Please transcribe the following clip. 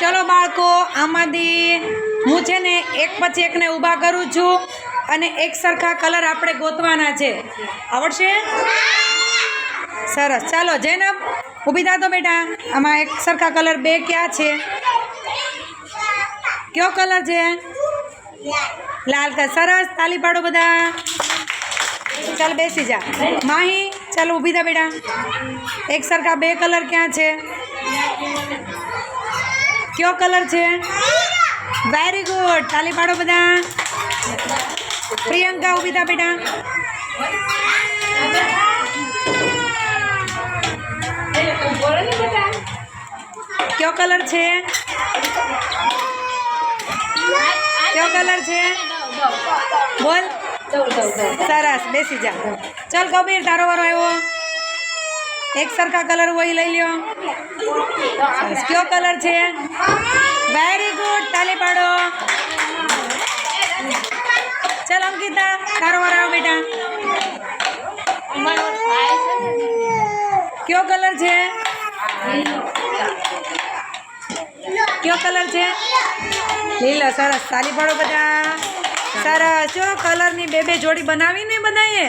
ચલો બાળકો, આમાંથી હું છે ને એક પછી એકને ઊભા કરું છું અને એક સરખા કલર આપણે ગોતવાના છે. આવડશે? સરસ. ચાલો, જૈનબ, ઊભી થા તો બેટા. આમાં એક સરખા કલર બે ક્યાં છે? કયો કલર છે? લાલ કલર સરસ. તાલી પાડો બધા. ચાલ, બેસી જા. માહી, ચાલો, ઊભી થા બેટા. એક સરખા બે કલર ક્યાં છે? કયો કલર છે? વેરી ગુડ તાલી પાડો બધા. પ્રિયંકા ઊભી થા બેટા. કયો કલર છે? કયો કલર છે? બોલ. સરસ. બેસી જા. ચાલ કબીર તારો વારો આવ્યો. એક સરખા કલર હોય લઈ લ્યો. કયો કલર છે? વેરી ગુડ તાલી પાડો. ચાલ, અંકિતા, તારો વાર આવો બેટા. કયો કલર છે? કયો કલર છે? લીલો. સરસ. તાલી પાડો બધા. સરસ. જો કલરની બે બે જોડી બનાવીને બધાએ